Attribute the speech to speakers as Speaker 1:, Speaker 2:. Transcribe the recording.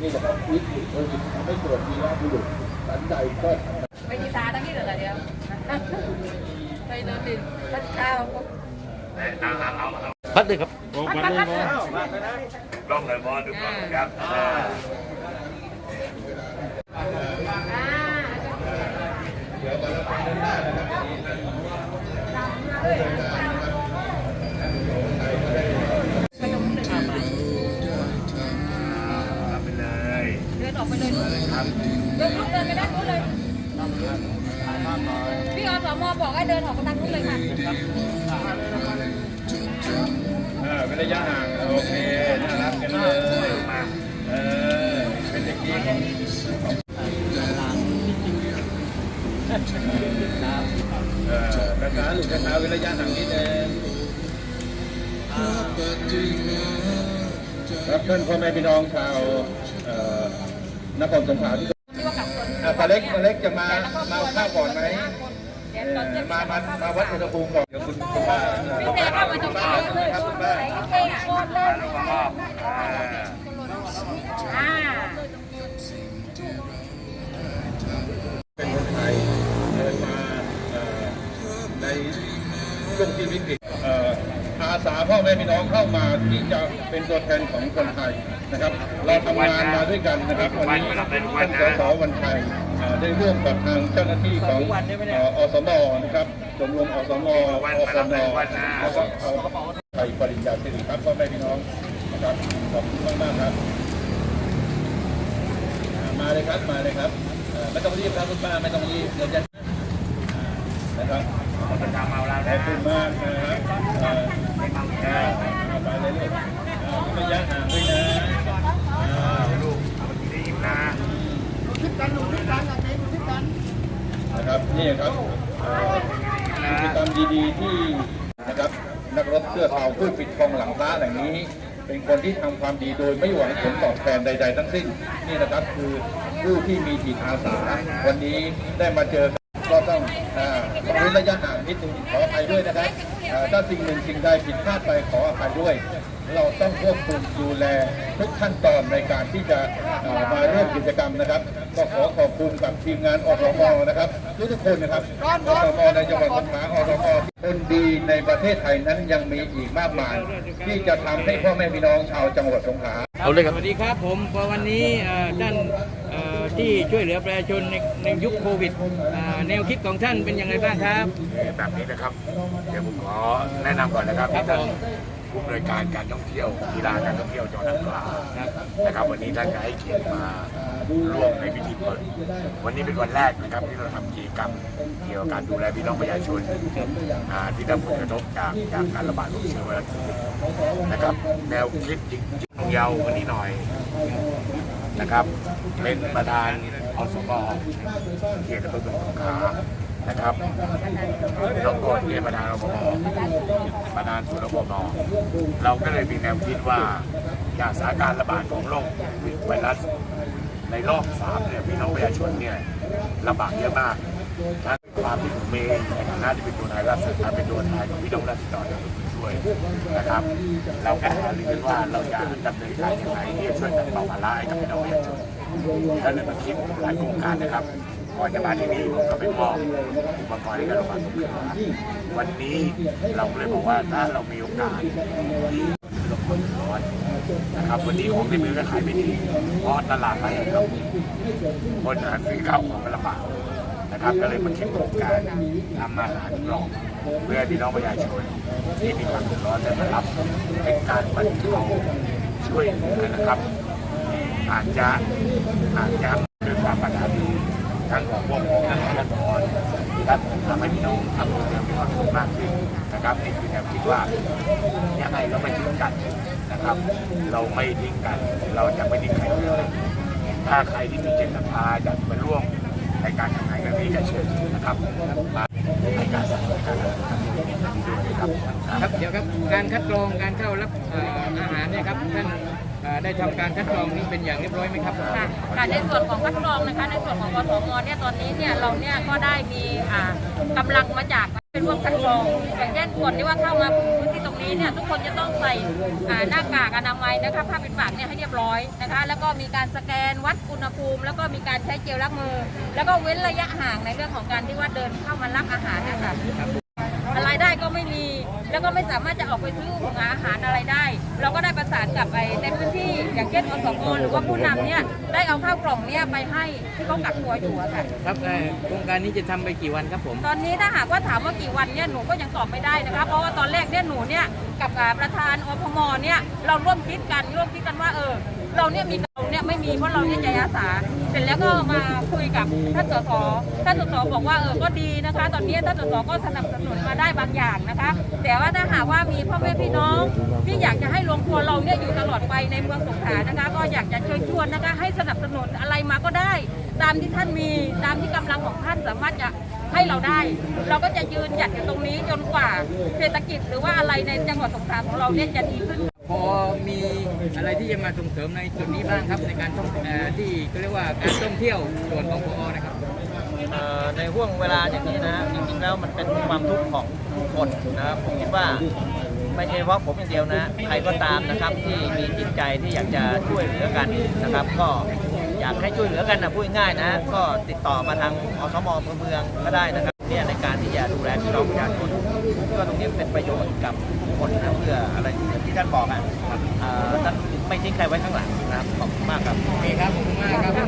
Speaker 1: นี่นะครับวิธีโดยทำให้เกิดวีรบุรุษสันใดก็ทำ
Speaker 2: ไม่ดีตาทั้งนี้เหรอเดียวไปเดินดิพัดข้าว
Speaker 3: พัดเลยครับ
Speaker 2: พัดพัดพัด
Speaker 4: กล้องเลยบอลทุกคนครับอ่ เลย
Speaker 2: เดินลุกเดินไปด้านนู้นเลย พี่อสมบอกให้เดินออกไปทางนู้นเลยค่ะ
Speaker 1: อ่าเป็นระยะห่าง โอเค น่ารักกันเลยมาเออ เป็นเด็กดีของเออกระช้าหรือกระช้าเว้นระยะห่างนิดนึงครับเพื่อนพ่อแม่พี่น้องชาวเอ่อ นครสงขลาที่
Speaker 2: ว่ากับคน
Speaker 1: อะปลาเล็กปลาเล็กจะมามาข้าวก่อนไหม
Speaker 2: เดี๋
Speaker 1: เอ่
Speaker 2: ยวตอ
Speaker 1: มามามาวัดอุณหภูมิก่อนเดี๋ยวคุณคุณป้า
Speaker 2: พี่เต้เข้ามาตรงนี้เลย
Speaker 1: ครับคุณป้า
Speaker 2: เต้โคตรเลย
Speaker 4: แล้วก็อ่า
Speaker 2: อ่า
Speaker 1: เป็นคนไทยเดินมาเอ่อในช่วงที่วิกฤตเอ่ออาสาพ่อแม่พี่น้องเข้ามาที่จะเป็นตัวแทนของคนไทยนะครับ เราทำงานมาด้วยกันนะครับวันนี้ท่านสสวันไทยเอ่อได้ร่วมกับทางเจ้าหน้าที่ของเอ่ออสมนะครับชมรมอสมอสนแล้วก็เอาไทยปริญญาสิริครับพ่อแม่พี่น้องนะครับขอบคุณมากๆครับ มาเลยครับมาเลยครับเอ่อไม่ต้องรีบครับคุณป้าไม่ต้องรีบเดี๋ยวจะนะครับ
Speaker 4: ประจำเอาแล้ว
Speaker 1: ขอ
Speaker 4: นะ
Speaker 1: บคุณมากนะครับเอ่อครับเอาไปเลยลูกเอาระยะห่างด้วยนะอ่า
Speaker 4: ลูกเอาไปกินได้อิ่มนะ
Speaker 1: นะครับนี่ครับกิจกรรมดีๆที่นะครับนักรบเสื้อขาวผู้ปิดทองหลังพระแห่งนี้ เป็นคนที่ทำความดีโดยไม่หวังผลตอบแทนใด ๆ ทั้งสิ้น นี่นะครับคือผู้ที่มีจิตอาสา วันนี้ได้มาเจอก็ต้องอ่าต้องเว้นระยะห่างนิดนึงขออภัยด้วยนะครับ ถ้าสิ่งหนึ่งสิ่งใดผิดพลาดไปขออภัยด้วย เราต้องควบคุมดูแลทุกขั้นตอนในการที่จะอ่ามาร่วมกิจกรรมนะครับ ก็ขอขอบคุณกับทีมงานอสมนะครับทุกทุกๆคนนะครับอสมในจังหวัดสงขลาอสมคนดีในประเทศไทยนั้นยังมีอีกมากมาย ที่จะทำให้พ่อแม่พี่น้องชาวจังหวัดสงขลา
Speaker 3: เอาเลยครับ
Speaker 5: สวัสดีครับผมพอวันนี้เอ่อท่านเอ่อที่ช่วยเหลือประชาชนในในยุคโควิดอ่าแนวคิดของท่านเป็นยังไงบ้างครับ
Speaker 4: แบบนี้นะครับ เดี๋ยวผมขอแนะนำก่อนนะครับที่ท่าน
Speaker 5: ผู้
Speaker 4: บริการการท่องเที่ยวกีฬาการท่องเที่ยวจังหวัดสงขลานะครับ วันนี้ท่านก็ให้เกียรติมาร่วมในพิธีเปิด วันนี้เป็นวันแรกนะครับที่เราทำกิจกรรมเกี่ยวกับการดูแลพี่น้องประชาชนอ่าที่ได้รับผลกระทบจากจากการระบาดของเชื้อไวรัสโควิดนะครับ แนวคิดจริงๆของเยาววันนี้หน่อยนะครับ เป็นประธานอสมเขตอำเภอเมืองสงขลา นะครับน้องกดเป็นประธานรปภประธานศูนย์อสมเราก็เลยมีแนวคิดว่าจากสถานการณ์ระบาดของโรคไวรัส ในรอบสามเนี่ยพี่น้องประชาชนเนี่ยลำบากเยอะมาก ความที่ผมเองในฐานะที่เป็นตัวแทนรัฐการเป็นตัวแทนของพี่น้องรัฐดรเนี่ยช่วยนะครับ เราก็หารือกันว่าเราจะดำเนินการยังไงที่ช่วยแบ่งเบาภาระให้กับพี่น้องประชาชนก็เลยมาคิดหลายโครงการนะครับก่อนจะมาที่นี่ผมก็ไปมอบอุปกรณ์ให้กับโรงพยาบาลสงขลาวันนี้เราเลยบอกว่าถ้าเรามีโอกาสที่ลดความเดือดร้อนนะครับวันนี้ของในมือก็ขายไม่ดีเพราะตลาดไม่ให้เราคนหาซื้อข้าวของมันลำบาก นะครับ ก็เลยมาคิดโครงการทำอาหารกล่องเพื่อพี่น้องประชาชนที่มีความเดือดร้อนได้มารับเป็นการบรรเทาช่วยเหลือนะครับ อาจจะอาจจะด้วยความปรารถนาดีทั้งของพวกผมและของรัฐบาลและทำให้พี่น้องทำให้มีความสุขมากขึ้นนะครับนี่คือแนวคิดว่ายังไงเราไม่ทิ้งกันนะครับ เราไม่ทิ้งกัน เราจะไม่ทิ้งใครเลยถ้าใครที่มีเจตศรัทธาอยากมาร่วม ในการทำงานแบบนี้จะเชิญนะครับมาในการสนับสนุนการทำงานแบบนี้ด้วยครับ
Speaker 5: ครับเดี๋ยวครับการคัดกรองการเข้ารับเอ่ออาหารเนี่ยครับท่านเอ่อได้ทำการคัดกรองนี้เป็นอย่างเรียบร้อยไหมครับ
Speaker 2: ค่ะค่ะในส่วนของคัดกรองนะคะในส่วนของกสมเนี่ยตอนนี้เนี่ยเราเนี่ยก็ได้มีอ่ากำลังมาจากเป็นร่วมคัดกรองอย่างเช่นคนที่ว่าเข้ามาพื้นที่ตรง นี้เนี่ยทุกคนจะต้องใส่หน้ากากอนามัยนะคะผ้าปิดปากเนี่ยให้เรียบร้อยนะคะ แล้วก็มีการสแกนวัดอุณหภูมิ แล้วก็มีการใช้เจลล้างมือ แล้วก็เว้นระยะห่างในเรื่องของการที่ว่าเดินเข้ามารับอาหารนะคะรายได้ก็ไม่มี แล้วก็ไม่สามารถจะออกไปซื้อของอาหารอะไรได้ เราก็ได้ประสานกับไปในพื้นที่อย่างเช่นอสมหรือว่าผู้นำเนี่ยได้เอาข้าวกล่องเนี่ยไปให้ที่เขากักตัวอยู่อะค่ะ
Speaker 5: ครับเอ่อโครงการนี้จะทำไปกี่วันครับผม
Speaker 2: ตอนนี้ถ้าหากว่าถามว่ากี่วันเนี่ยหนูก็ยังตอบไม่ได้นะคะเพราะว่าตอนแรกเนี่ยหนูเนี่ยกับอ่าประธานอพมเนี่ยเราร่วมคิดกันร่วมคิดกันว่าเออ เราเนี่ยมีเราเนี่ยไม่มีเพราะเราเนี่ยใจอาสาเส ร็จแล้วก็มาคุยกับท่านสสท่านสสบอกว่าเออก็ดีนะคะ ตอนนี้ท่านสสก็สนับสนุนมาได้บางอย่างนะคะ แต่ว่าถ้าหากว่ามีพ่อแม่พี่น้องที่อยากจะให้โรงครัวเราเนี่ยอยู่ตลอดไปในเมืองสงขลานะคะ ก็อยากจะเชิญชวนนะคะ ให้สนับสนุนอะไรมาก็ได้ ตามที่ท่านมีตามที่กำลังของท่านสามารถจะให้เราได้ เราก็จะยืนหยัดอยู่ตรงนี้จนกว่าเศรษฐกิจหรือว่าอะไรในจังหวัดสงขลาของเราเนี่ยจะดีขึ้น
Speaker 5: พอมี อะไรที่จะมาส่งเสริมในจุดนี้บ้างครับในการท่องที่เขาเรียกว่าการท่องเที่ยวส่วนของพอนะครับ
Speaker 3: ในห่วงเวลาอย่างนี้นะจริงๆแล้วมันเป็นความทุกข์ของทุกคนนะครับผมคิดว่าไม่ใช่เฉพาะผมอย่างเดียวนะใครก็ตามนะครับที่มีจิตใจที่อยากจะช่วยเหลือกันนะครับ ก็อยากให้ช่วยเหลือกันนะพูดง่ายๆนะ ก็ติดต่อมาทางอสมอำเภอเมืองก็ได้นะครับ เนี่ยในการที่จะดูแลพี่น้องประชาชนก็ตรงนี้เป็นประโยชน์กับทุกคนนะเพื่ออะไรที่ท่านบอกอะท่านไม่ทิ้งใครไว้ข้างหลังนะครับขอบคุณมากครับ
Speaker 5: โอเคครับขอบคุณมากครับ